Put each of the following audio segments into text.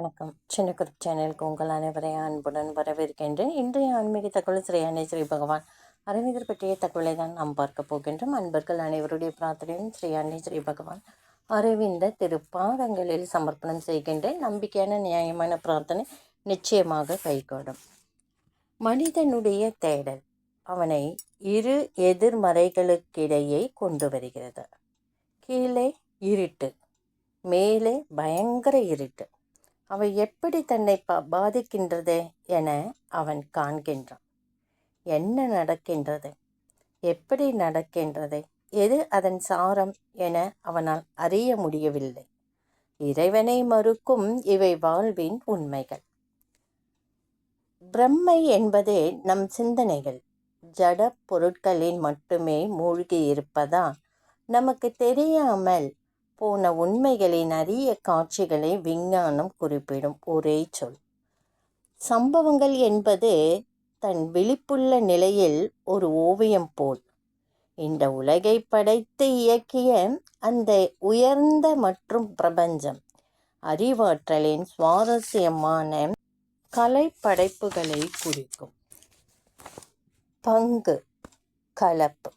வணக்கம். சின்ன குரூப் சேனலுக்கு உங்கள் அனைவரையும் அன்புடன் வரவேற்கின்றேன். இன்றைய ஆன்மீக தகவல் ஸ்ரீ அன்னை ஸ்ரீ பகவான். அரவிந்தர் பற்றிய தகவலை தான் நாம் பார்க்க போகின்றோம். அன்பர்கள் அனைவருடைய பிரார்த்தனையும் ஸ்ரீ அன்னை ஸ்ரீ பகவான் அரவிந்த திருப்பாதங்களில் சமர்ப்பணம் செய்கின்றேன். நம்பிக்கையான நியாயமான பிரார்த்தனை நிச்சயமாக கைகூடும். மனிதனுடைய தேடல் அவனை இரு எதிர்மறைகளுக்கிடையே கொண்டு வருகிறது. கீழே இருட்டு மேலே பயங்கர இருட்டு. அவை எப்படி தன்னை பா பாதிக்கின்றது என அவன் காண்கின்றான். என்ன நடக்கின்றது? எப்படி நடக்கின்றது? எது அதன் சாரம் என அவனால் அறிய முடியவில்லை. இறைவனை மறுக்கும் இவை வாழ்வின் உண்மைகள். பிரம்மை என்பதே நம் சிந்தனைகள். ஜட பொருட்களில் மட்டுமே மூழ்கி இருப்பதால் நமக்கு தெரியாமல் போன உண்மைகளின் அரிய காட்சிகளை விஞ்ஞானம் குறிப்பிடும் ஒரே சொல். சம்பவங்கள் என்பது தன் விழிப்புள்ள நிலையில் ஒரு ஓவியம் போல். இந்த உலகை படைத்து இயக்கிய அந்த உயர்ந்த மற்றும் பிரபஞ்சம் அறிவாற்றலின் சுவாரஸ்யமான கலை படைப்புகளை குறிக்கும். பங்கு கலப்பு.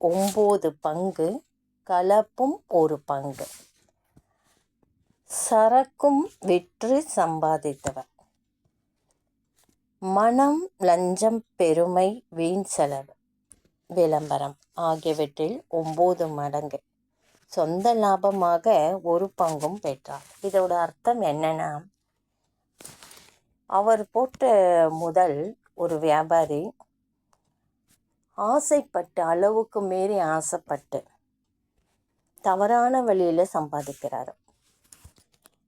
ஒம்பது பங்கு கலப்பும் ஒரு பங்கு. சரக்கும் விற்று சம்பாதித்தவர். மனம் லஞ்சம் பெருமை வீண் செலவு. விளம்பரம் ஆகியவற்றில் ஒம்பது மடங்கு. சொந்த லாபமாக ஒரு பங்கும் பெற்றார். இதோட அர்த்தம் என்னன்னா அவர் போட்ட முதல் ஒரு வியாபாரி ஆசைப்பட்டு அளவுக்கு மீறி ஆசைப்பட்டு தவறான வழியில் சம்பாதிக்கிறார்.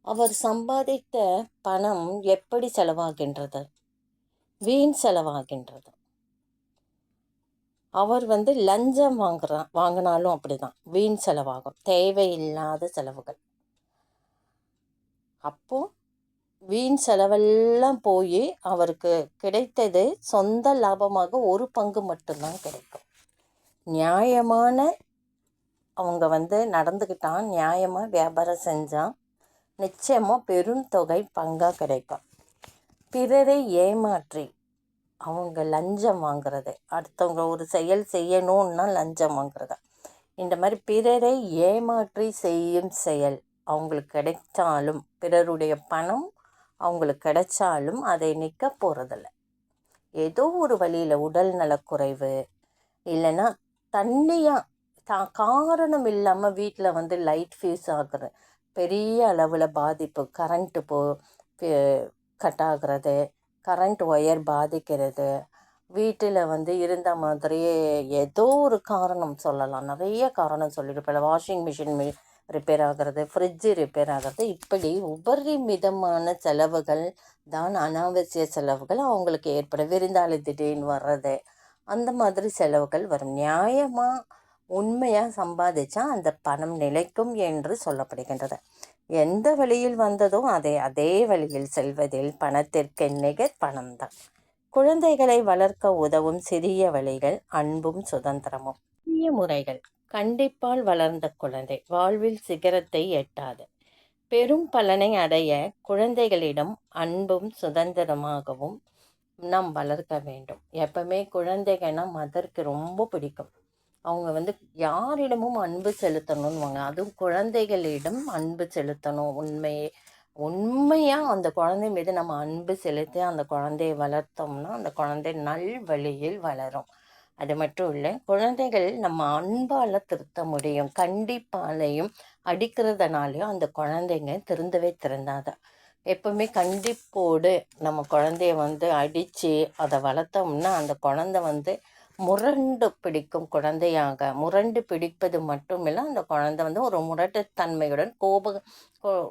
அவர் சம்பாதித்த பணம் எப்படி செலவாகின்றது? வீண் செலவாகின்றது. அவர் வந்து லஞ்சம் வாங்குறா வாங்கினாலும் அப்படிதான். வீண் செலவாகும். தேவையில்லாத செலவுகள். அப்போ வீண் செலவெல்லாம் போய் அவருக்கு கிடைத்தது சொந்த லாபமாக ஒரு பங்கு மட்டும்தான் கிடைக்கும். நியாயமான அவங்க வந்து நடந்துக்கிட்டான் நியாயமாக வியாபாரம் செஞ்சான். நிச்சயமாக பெருந்தொகை பங்காக கிடைக்கும் பிறரை ஏமாற்றி அவங்க லஞ்சம் வாங்குறது. அடுத்தவங்க ஒரு செயல் செய்யணும்னா லஞ்சம் வாங்குறது? இந்த மாதிரி பிறரை ஏமாற்றி செய்யும் செயல் அவங்களுக்கு கிடைச்சாலும் பிறருடைய பணம் அவங்களுக்கு கிடைச்சாலும் அதை நிற்க போகிறதில்ல ஏதோ ஒரு வழியில் உடல் நலக்குறைவு இல்லைன்னா தண்ணியாக தா காரணம் இல்லாமல் வீட்டில் வந்து லைட் ஃபியூஸ் ஆகுற பெரிய அளவில் பாதிப்பு. கரண்ட்டு போ கட் ஆகுறது. கரண்ட் ஒயர் பாதிக்கிறது. வீட்டில் வந்து இருந்த மாதிரியே ஏதோ ஒரு காரணம் சொல்லலாம். நிறைய காரணம் சொல்லியிருப்பேன் வாஷிங் மிஷின் ரிப்பேர் ஆகிறது ஃப்ரிட்ஜு ரிப்பேர் ஆகிறது. இப்படி உபரிமிதமான செலவுகள் தான் அனாவசிய செலவுகள் அவங்களுக்கு ஏற்படும். விருந்தாளி திடீர்னு வர்றது. அந்த மாதிரி செலவுகள் வரும். நியாயமாக உண்மையாக சம்பாதிச்சா அந்த பணம் நிலைக்கும் என்று சொல்லப்படுகின்றது. எந்த வழியில் வந்ததோ அதை அதே வழியில் செல்வதில் பணத்திற்கு நிகர் பணம்தான். குழந்தைகளை வளர்க்க உதவும் சிறிய வழிகள் அன்பும் சுதந்திரமும். சிறிய முறைகள். கண்டிப்பால் வளர்ந்த குழந்தை. வாழ்வில் சிகரத்தை எட்டாது. பெரும் பலனை அடைய குழந்தைகளிடம் அன்பும் சுதந்திரமாகவும் நாம் வளர்க்க வேண்டும். எப்பவுமே குழந்தைகள்னா மதருக்கு ரொம்ப பிடிக்கும். அவங்க வந்து யாரிடமும் அன்பு செலுத்தணும்னுவாங்க. அதுவும் குழந்தைகளிடம் அன்பு செலுத்தணும். உண்மையே உண்மையாக அந்த குழந்தை மீது நம்ம அன்பு செலுத்தி அந்த குழந்தையை வளர்த்தோம்னா அந்த குழந்தை நல் வழியில் வளரும். அது மட்டும் இல்லை குழந்தைகள் நம்ம அன்பால் திருத்த முடியும். கண்டிப்பாலையும் அடிக்கிறதுனாலையும் அந்த குழந்தைங்க திருந்தவே திருந்தாத. எப்பவுமே கண்டிப்போடு நம்ம குழந்தைய வந்து அடித்து அதை வளர்த்தோம்னா அந்த குழந்தை வந்து முரண்டு பிடிக்கும் குழந்தையாக. முரண்டு பிடிப்பது மட்டுமில்லை அந்த குழந்தை வந்து ஒரு முரட்டுத்தன்மையுடன் கோப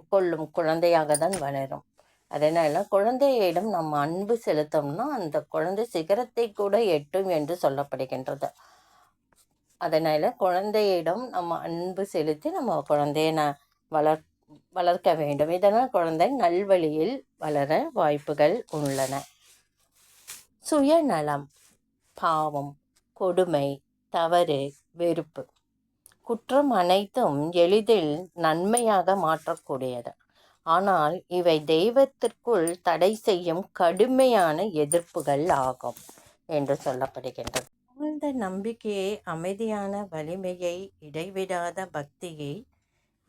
கொள்ளும் குழந்தையாக தான் வளரும். அதனால் குழந்தையிடம் நம்ம அன்பு செலுத்தோம்னா அந்த குழந்தை சிகரத்தை கூட எட்டும் என்று சொல்லப்படுகின்றது. அதனால் குழந்தையிடம் நம்ம அன்பு செலுத்தி நம்ம குழந்தைய வளர் வளர்க்க வேண்டும். இதனால் குழந்தை நல்வழியில் வளர வாய்ப்புகள் உள்ளன. சுயநலம். பாவம் கொடுமை தவறு வெறுப்பு. குற்றம் அனைத்தும் எளிதில் நன்மையாக மாற்றக்கூடியது. ஆனால் இவை தெய்வத்திற்குள் தடை செய்யும் கடுமையான எதிர்ப்புகள் ஆகும் என்று சொல்லப்படுகின்றது. ஆழ்ந்த நம்பிக்கையை அமைதியான வலிமையை இடைவிடாத பக்தியை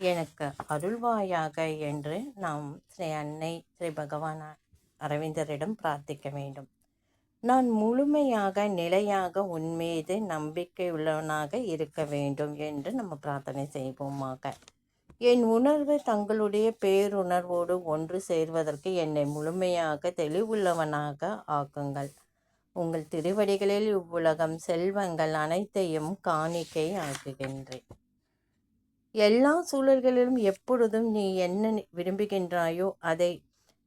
எனக்கு அருள்வாயாக என்று நாம் ஸ்ரீ அன்னை ஸ்ரீ பகவான் அரவிந்தரிடம் பிரார்த்திக்க வேண்டும். நான் முழுமையாக நிலையாக உன்மீது நம்பிக்கை உள்ளவனாக இருக்க வேண்டும் என்று நம்ம பிரார்த்தனை செய்வோமாக. என் உணர்வு தங்களுடைய பேருணர்வோடு ஒன்று சேர்வதற்கு என்னை முழுமையாக தெளிவுள்ளவனாக ஆக்குங்கள். உங்கள் திருவடிகளில் இவ்வுலகம் செல்வங்கள் அனைத்தையும் காணிக்கை ஆக்குகின்றேன். எல்லா சூழல்களிலும் எப்பொழுதும் நீ என்ன விரும்புகின்றாயோ அதை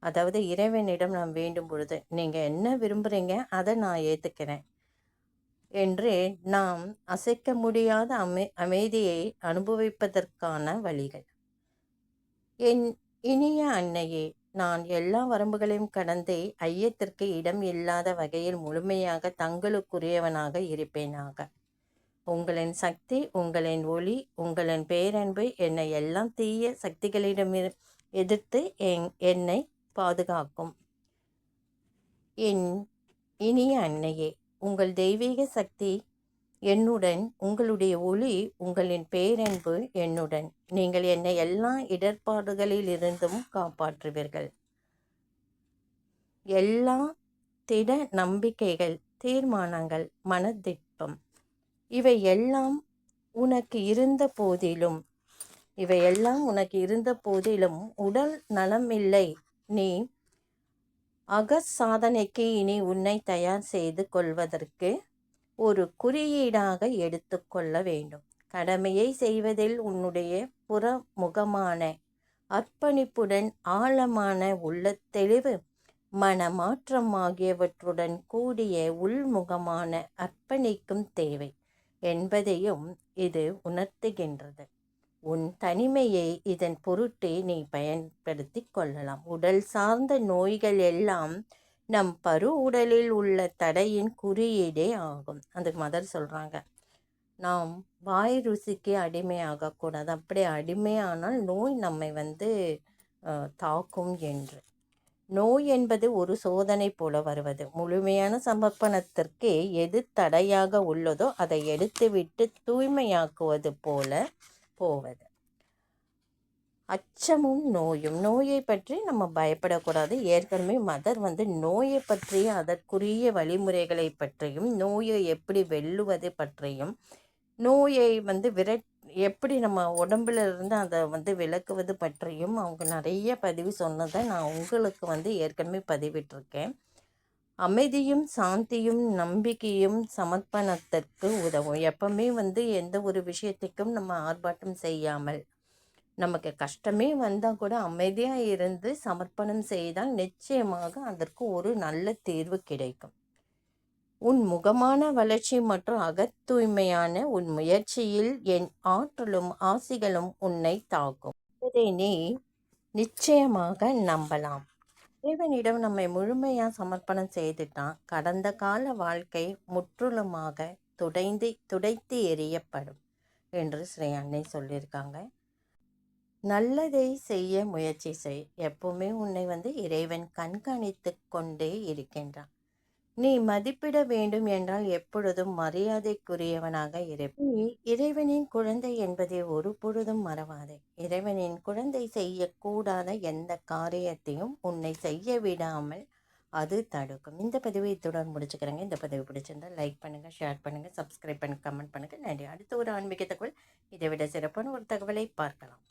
அதாவது இறைவனிடம் நான் வேண்டும் பொழுது நீங்கள் என்ன விரும்புகிறீங்க அதை நான் ஏற்றுக்கிறேன் என்று நாம் அசைக்க முடியாத அமை அமைதியை அனுபவிப்பதற்கான வழிகள். என் இனிய அன்னையே நான் எல்லா வரம்புகளையும் கடந்தே ஐயத்திற்கு இடம் இல்லாத வகையில் முழுமையாக தங்களுக்குரியவனாக இருப்பேனாக. உங்களின் சக்தி உங்களின் ஒளி உங்களின் பேரன்பு என்னை எல்லாம் தீய சக்திகளிடம் எதிர்த்து என் என்னை பாதுகாக்கும். என் இனிய அன்னையே உங்கள் தெய்வீக சக்தி என்னுடன் உங்களுடைய ஒளி உங்களின் பேரன்பு என்னுடன். நீங்கள் என்னை எல்லா இடர்பாடுகளிலிருந்தும் காப்பாற்றுவீர்கள். எல்லா திட நம்பிக்கைகள் தீர்மானங்கள் மனதிட்பம் இவை எல்லாம் உனக்கு இருந்த போதிலும் இவை எல்லாம் உனக்கு இருந்த போதிலும் உடல் நலம் இல்லை நீ அக சாதனைக்கு இனி உன்னை தயார் செய்து கொள்வதற்கு ஒரு குறியீடாக எடுத்துக்கொள்ள வேண்டும். கடமையை செய்வதில் உன்னுடைய புறமுகமான அர்ப்பணிப்புடன் ஆழமான உள்ள தெளிவு மனமாற்றம் ஆகியவற்றுடன் கூடிய உள்முகமான அர்ப்பணிக்கும் தேவை என்பதையும் இது உணர்த்துகின்றது. உன் தனிமையை இதன் பொருட்டே நீ பயன்படுத்தி கொள்ளலாம். உடல் சார்ந்த நோய்கள் எல்லாம் நம் பரு உடலில் உள்ள தடையின் குறியீடே ஆகும். அந்த மதர் சொல்கிறாங்க நாம் வாய் ருசிக்கு அடிமையாகக்கூடாது அப்படி அடிமையானால் நோய் நம்மை வந்து தாக்கும் என்று. நோய் என்பது ஒரு சோதனை போல வருவது. முழுமையான சமர்ப்பணத்திற்கு எது தடையாக உள்ளதோ அதை எடுத்துவிட்டு தூய்மையாக்குவது போல போவது. அச்சமும் நோயும் நோயை பற்றி நம்ம பயப்படக்கூடாது. ஏற்கனவே மதர் வந்து நோயை பற்றிய அதற்குரிய வழிமுறைகளை பற்றியும் நோயை எப்படி வெல்லுவது பற்றியும் நோயை வந்து விர எப்படி நம்ம உடம்புல இருந்து அதை வந்து விளக்குவது பற்றியும் அவங்க நிறைய பதிவு சொன்னதை நான் உங்களுக்கு வந்து ஏற்கனவே பதிவிட்டிருக்கேன். அமைதியும் சாந்தியும் நம்பிக்கையும் சமர்ப்பணத்திற்கு உதவும். எப்பவுமே வந்து எந்த ஒரு விஷயத்துக்கும் நம்ம ஆர்ப்பாட்டம் செய்யாமல் நமக்கு கஷ்டமே வந்தால் கூட அமைதியாக இருந்து சமர்ப்பணம் செய்தால் நிச்சயமாக அதற்கு ஒரு நல்ல தீர்வு கிடைக்கும். உன் முகமான வளர்ச்சி மற்றும் அகத்தூய்மையான உன் முயற்சியில் என் ஆற்றலும் ஆசிகளும் உன்னை தாக்கும். இதை நீ நிச்சயமாக நம்பலாம். இறைவனிடம் நம்மை முழுமையாக சமர்ப்பணம் செய்துட்டான் கடந்த கால வாழ்க்கை முற்றிலுமாக துடைந்து துடைத்து எறியப்படும் என்று ஸ்ரீ அன்னை சொல்லியிருக்காங்க. நல்லதை செய்ய முயற்சி செய். எப்பவுமே உன்னை வந்து இறைவன் கண்காணித்து கொண்டே இருக்கின்றான். நீ மதிப்பிட வேண்டும் என்றால் எப்பொழுதும் மரியாதைக்குரியவனாக இருப்ப நீ இறைவனின் குழந்தை என்பதை ஒரு பொழுதும் மறவாதே. இறைவனின் குழந்தை செய்யக்கூடாத எந்த காரியத்தையும் உன்னை செய்ய விடாமல் அது தடுக்கும். இந்த பதிவை இத்துடன் முடிச்சுக்கிறேங்க. இந்த பதிவு பிடிச்சிருந்தால் லைக் பண்ணுங்கள் ஷேர் பண்ணுங்கள் சப்ஸ்கிரைப் பண்ணுங்கள் கமெண்ட் பண்ணுங்கள் நன்றி. அடுத்த ஒரு ஆன்மீக தகவல். இதை விட சிறப்பான ஒரு தகவலை பார்க்கலாம்.